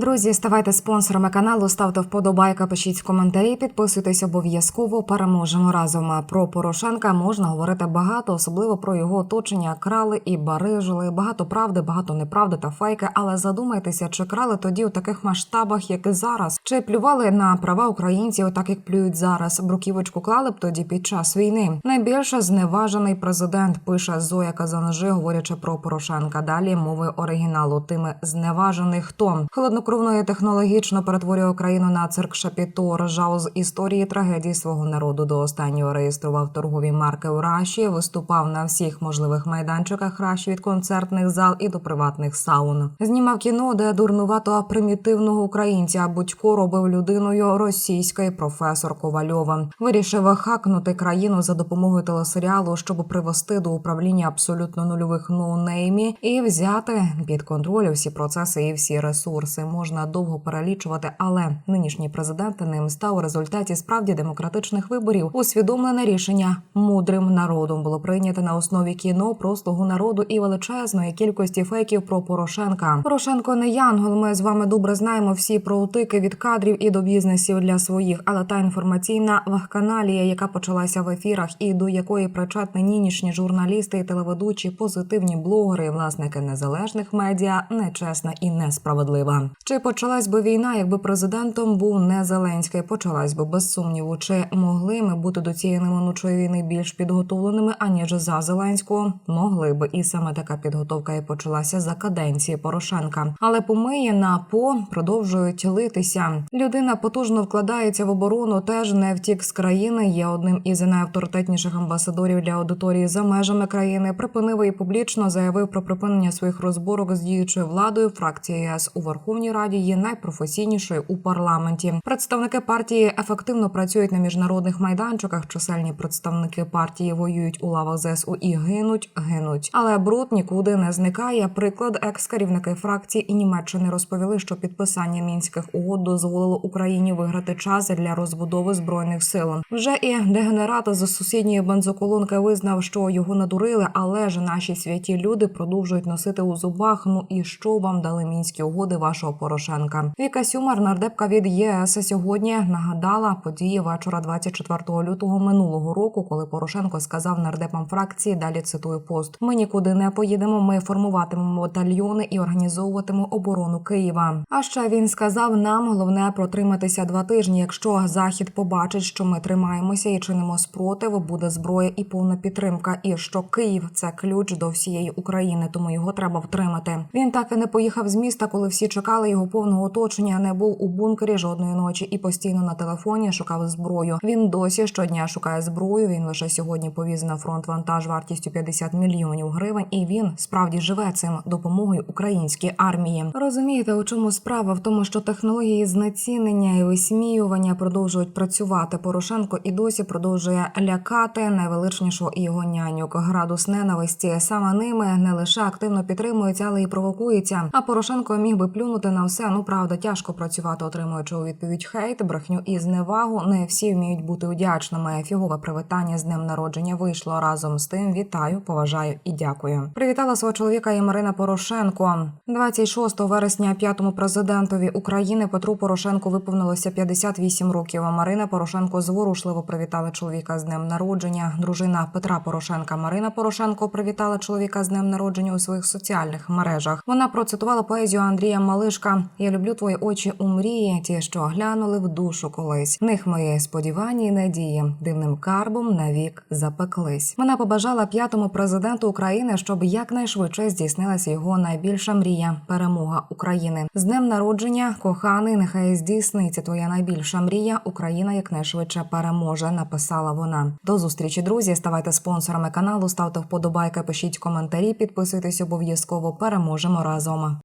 Друзі, ставайте спонсорами каналу, ставте вподобайка, пишіть коментарі, підписуйтесь обов'язково. Переможемо разом. Про Порошенка можна говорити багато, особливо про його оточення. Крали і барижили. Багато правди, багато неправди та фейки. Але задумайтеся, чи крали тоді у таких масштабах, як і зараз, чи плювали на права українців, так як плюють зараз. Бруківочку клали б тоді під час війни. Найбільше зневажений президент пише Зоя Казанжи, говорячи про Порошенка. Далі мови оригіналу тими зневажений хто холоднокровно і технологічно перетворює Україну на цирк Шапіто, ржав з історії трагедії свого народу до останнього реєстрував торгові марки у Раші, виступав на всіх можливих майданчиках Раші від концертних зал і до приватних саун. Знімав кіно, де дурнувато примітивного українця Будько робив людиною російський професор Ковальова. Вирішив хакнути країну за допомогою телесеріалу, щоб привести до управління абсолютно нульових ноунеймі і взяти під контроль всі процеси і всі ресурси. Можна довго перелічувати, але нинішній президент ним став у результаті справді демократичних виборів. Усвідомлене рішення мудрим народом було прийнято на основі кіно про народу і величезної кількості фейків про Порошенка. Порошенко не янгол. Ми з вами добре знаємо всі про утики від кадрів і до бізнесів для своїх, але та інформаційна вахканалія, яка почалася в ефірах, і до якої причетні нинішні журналісти і телеведучі, позитивні блогери, власники незалежних медіа, нечесна і несправедлива. Чи почалась би війна, якби президентом був не Зеленський? Почалась би без сумніву. Чи могли ми бути до цієї неминучої війни більш підготовленими аніж за Зеленського? Могли би, і саме така підготовка і почалася за каденції Порошенка. Але помиє на по продовжують литися. Людина потужно вкладається в оборону. Теж не втік з країни. Є одним із найавторитетніших амбасадорів для аудиторії за межами країни. Припинив і публічно заявив про припинення своїх розборок з діючою владою. Фракція ЄС у Верховній Раді є найпрофесійнішою у парламенті. Представники партії ефективно працюють на міжнародних майданчиках. Чисельні представники партії воюють у лавах ЗСУ і гинуть, гинуть. Але бруд нікуди не зникає. Приклад екс-керівники фракції і Німеччини розповіли, що підписання мінських угод дозволило Україні виграти час для розбудови збройних сил. Вже і дегенерат з сусідньої бензоколонки визнав, що його надурили, але ж наші святі люди продовжують носити у зубах. Ну і що вам дали мінські угоди вашого Порошенка? Віка Сюмар, нардепка від ЄС, сьогодні нагадала події вечора 24 лютого минулого року, коли Порошенко сказав нардепам фракції. Далі цитую пост: Ми нікуди не поїдемо. Ми формуватимемо батальйони і організовуватимемо оборону Києва. А ще він сказав: нам головне протриматися два тижні. Якщо захід побачить, що ми тримаємося і чинимо спротив, буде зброя і повна підтримка. І що Київ це ключ до всієї України, тому його треба втримати. Він так і не поїхав з міста, коли всі чекали його повного оточення. Не був у бункері жодної ночі і постійно на телефоні шукав зброю. Він досі щодня шукає зброю. Він лише сьогодні повіз на фронт вантаж вартістю 50 мільйонів гривень. І він справді живе цим допомогою українській армії. Розумієте, у чому справа в тому, що технології знецінення і висміювання продовжують працювати. Порошенко і досі продовжує лякати найвеличнішого його нянюк. Градус ненависті саме ними не лише активно підтримується, але й провокується. А Порошенко міг би плюнути на все. Ну правда, тяжко працювати, отримуючи у відповідь хейт, брехню і зневагу. Не всі вміють бути вдячними. Фігове привітання з днем народження вийшло разом з тим. Вітаю, поважаю і дякую. Привітала свого чоловіка і Марина Порошенко. 26 вересня п'ятому президентові України Петру Порошенку виповнилося 58 років. А Марина Порошенко зворушливо привітала чоловіка з днем народження. Дружина Петра Порошенка Марина Порошенко привітала чоловіка з днем народження у своїх соціальних мережах. Вона процитувала поезію Андрія Малишка. Я люблю твої очі у мрії, ті, що глянули в душу колись. В них мої сподівання і надії дивним карбом навік запеклись. Вона побажала п'ятому президенту України, щоб якнайшвидше здійснилася його найбільша мрія перемога України. З днем народження, коханий, нехай здійсниться твоя найбільша мрія. Україна якнайшвидше переможе. Написала вона. До зустрічі, друзі. Ставайте спонсорами каналу, ставте вподобайки, пишіть коментарі, підписуйтесь обов'язково. Переможемо разом.